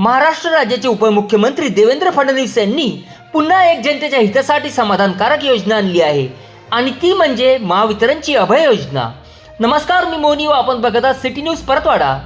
महाराष्ट्र राज्याचे उपमुख्यमंत्री देवेंद्र फडणवीस यांनी पुन्हा एक जनतेच्या हितासाठी समाधानकारक योजना आणली आहे. आणि ती म्हणजे महावितरणची अभय योजना. नमस्कार मी मोनी व आपण बघत आहात सिटी न्यूज परतवाडा.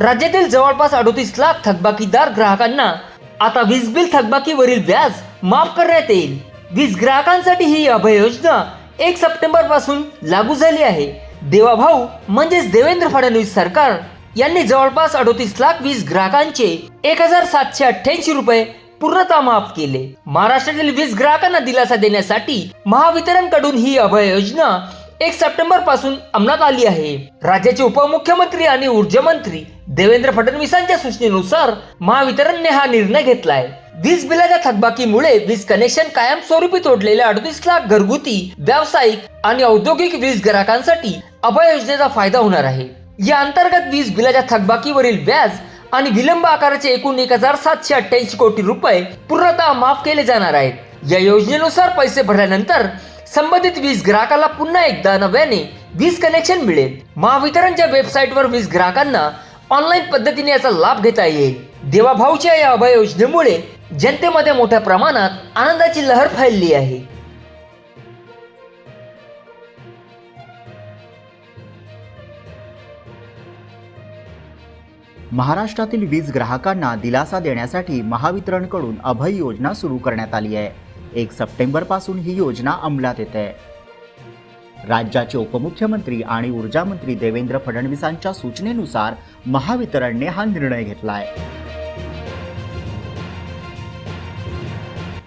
राज्यातील जवळपास अडोतीस लाख थकबाकीदार ग्राहकांना आता वीज बिल थकबाकीवरील व्याज माफ करण्यात येईल. वीज ग्राहकांसाठी ही अभय योजना एक सप्टेंबरपासून लागू झाली आहे. देवाभाऊ म्हणजेच देवेंद्र फडणवीस सरकार यांनी जवळपास अडोतीस लाख वीज ग्राहकांचे एक हजार सातशे अठ्ठ्याऐंशी रुपये पूर्णतः माफ केले. महाराष्ट्रातील वीज ग्राहकांना दिलासा देण्यासाठी महावितरणकडून ही अभय योजना एक सप्टेंबरपासून अंमलात आली आहे. राज्याचे उपमुख्यमंत्री आणि ऊर्जा मंत्री देवेंद्र फडणवीसांच्या सूचनेनुसार महावितरणने हा निर्णय घेतलाय. वीज बिलाच्या थकबाकीमुळे वीज कनेक्शन कायमस्वरूपी तोडलेल्या अडतीस लाख घरगुती व्यावसायिक आणि औद्योगिक वीज ग्राहकांसाठी अभय योजनेचा फायदा होणार आहे. या अंतर्गत वीज बिलाच्या थकबाकीवरील व्याज आणि विलंब आकाराचे एकूण एक हजार सातशे अठ्ठ्याऐंशी कोटी रुपये पूर्णतः माफ केले जाणार आहेत. या योजनेनुसार पैसे भरल्यानंतर संबंधित वीज ग्राहकाला पुन्हा एकदा नव्याने वीज कनेक्शन मिळेल. महावितरणच्या वेबसाईटवर वीज ग्राहकांना ऑनलाईन पद्धतीने याचा लाभ घेता येईल. देवाभाऊच्या या अभय योजनेमुळे जनतेमध्ये मोठ्या प्रमाणात आनंदाची लहर फैलली आहे. महाराष्ट्रातील वीज ग्राहकांना दिलासा देण्यासाठी महावितरणकडून अभय योजना सुरू करण्यात आली आहे. एक सप्टेंबरपासून ही योजना अंमलात येते राज्याचे उपमुख्यमंत्री आणि ऊर्जामंत्री देवेंद्र फडणवीसांच्या सूचनेनुसार महावितरणने हा निर्णय घेतला आहे.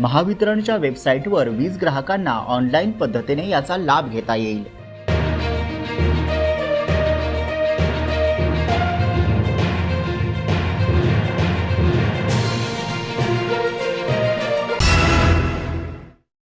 महावितरणच्या वेबसाईटवर वीज ग्राहकांना ऑनलाईन पद्धतीने याचा लाभ घेता येईल.